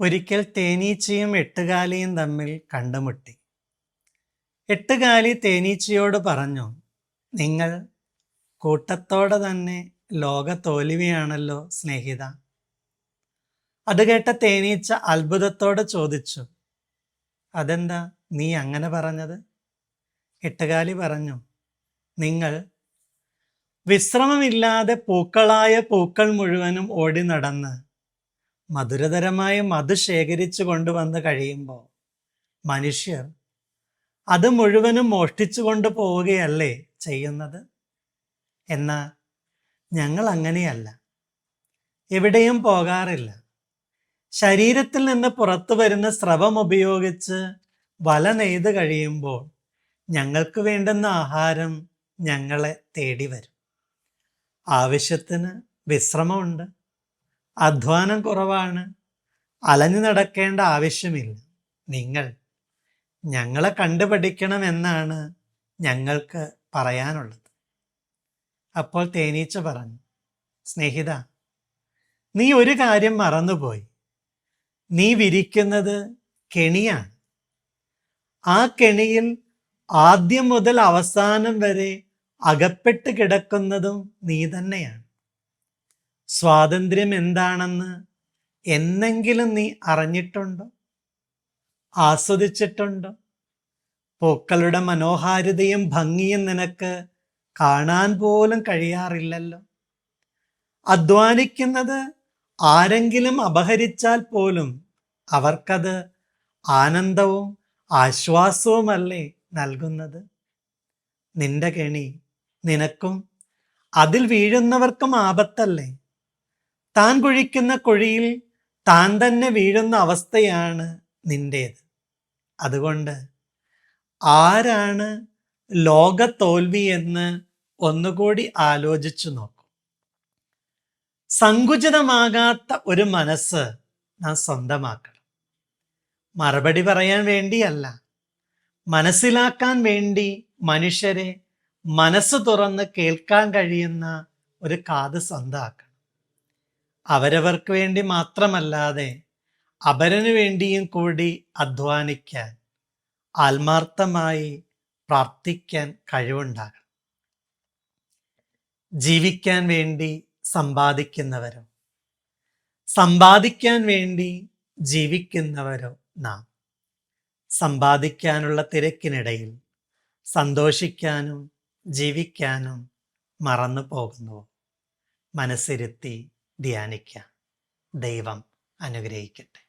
ഒരിക്കൽ തേനീച്ചയും എട്ടുകാലിയും തമ്മിൽ കണ്ടുമുട്ടി. എട്ടുകാലി തേനീച്ചയോട് പറഞ്ഞു നിങ്ങൾ കൂട്ടത്തോടെ തന്നെ ലോക തോൽവിയാണല്ലോ സ്നേഹിത അത് കേട്ട തേനീച്ച അത്ഭുതത്തോടെ ചോദിച്ചു അതെന്താ നീ അങ്ങനെ പറഞ്ഞത് എട്ടുകാലി പറഞ്ഞു നിങ്ങൾ വിശ്രമമില്ലാതെ പൂക്കളായ പൂക്കൾ മുഴുവനും ഓടി നടന്ന് മധുരതരമായ മധു ശേഖരിച്ചു കൊണ്ടുവന്ന് കഴിയുമ്പോൾ മനുഷ്യർ അത് മുഴുവനും മോഷ്ടിച്ചു കൊണ്ടു പോവുകയല്ലേ ചെയ്യുന്നത്? എന്നാൽ ഞങ്ങൾ അങ്ങനെയല്ല. എവിടെയും പോകാറില്ല. ശരീരത്തിൽ നിന്ന് പുറത്തു വരുന്ന സ്രവം ഉപയോഗിച്ച് വല നെയ്ത് കഴിയുമ്പോൾ ഞങ്ങൾക്ക് വേണ്ടുന്ന ആഹാരം ഞങ്ങളെ തേടി വരും ആവശ്യത്തിന് വിശ്രമമുണ്ട്. അധ്വാനം കുറവാണ്. അലഞ്ഞു നടക്കേണ്ട ആവശ്യമില്ല. നിങ്ങൾ ഞങ്ങളെ കണ്ടുപഠിക്കണമെന്നാണ് ഞങ്ങൾക്ക് പറയാനുള്ളത്. അപ്പോൾ തേനീച്ച പറഞ്ഞു സ്നേഹിത നീ ഒരു കാര്യം മറന്നുപോയി. നീ വിരിക്കുന്നത് കെണിയാണ്. ആ കെണിയിൽ ആദ്യം മുതൽ അവസാനം വരെ അകപ്പെട്ട് കിടക്കുന്നതും നീ തന്നെയാണ്. സ്വാതന്ത്ര്യം എന്താണെന്ന് എന്നെങ്കിലും നീ അറിഞ്ഞിട്ടുണ്ടോ? ആസ്വദിച്ചിട്ടുണ്ടോ? പൂക്കളുടെ മനോഹാരിതയും ഭംഗിയും നിനക്ക് കാണാൻ പോലും കഴിയാറില്ലല്ലോ. അധ്വാനിക്കുന്നത് ആരെങ്കിലും അപഹരിച്ചാൽ പോലും അവർക്കത് ആനന്ദവും ആശ്വാസവുമല്ലേ നൽകുന്നത്? നിന്റെ കെണി നിനക്കും അതിൽ വീഴുന്നവർക്കും ആപത്തല്ലേ? താൻ കുഴിക്കുന്ന കുഴിയിൽ താൻ തന്നെ വീഴുന്ന അവസ്ഥയാണ് നിന്റേത്. അതുകൊണ്ട് ആരാണ് ലോക തോൽവി എന്ന് ഒന്നുകൂടി ആലോചിച്ചു നോക്കൂ. സങ്കുചിതമാകാത്ത ഒരു മനസ്സ് നാം സ്വന്തമാക്കണം. മറുപടി പറയാൻ വേണ്ടിയല്ല. മനസ്സിലാക്കാൻ വേണ്ടി മനുഷ്യരെ മനസ്സ് തുറന്ന് കേൾക്കാൻ കഴിയുന്ന ഒരു കാത് സ്വന്തമാക്കണം അവരവർക്ക് വേണ്ടി മാത്രമല്ലാതെ അപരനു വേണ്ടിയും കൂടി അധ്വാനിക്കാൻ ആത്മാർത്ഥമായി പ്രാർത്ഥിക്കാൻ കഴിവുണ്ടാകണം. ജീവിക്കാൻ വേണ്ടി സമ്പാദിക്കുന്നവരോ സമ്പാദിക്കാൻ വേണ്ടി ജീവിക്കുന്നവരോ നാം. സമ്പാദിക്കാനുള്ള തിരക്കിനിടയിൽ സന്തോഷിക്കാനും ജീവിക്കാനും മറന്നു പോകുന്നു മനസ്സിരുത്തി ധ്യാനിക്കാം. ദൈവം അനുഗ്രഹിക്കട്ടെ.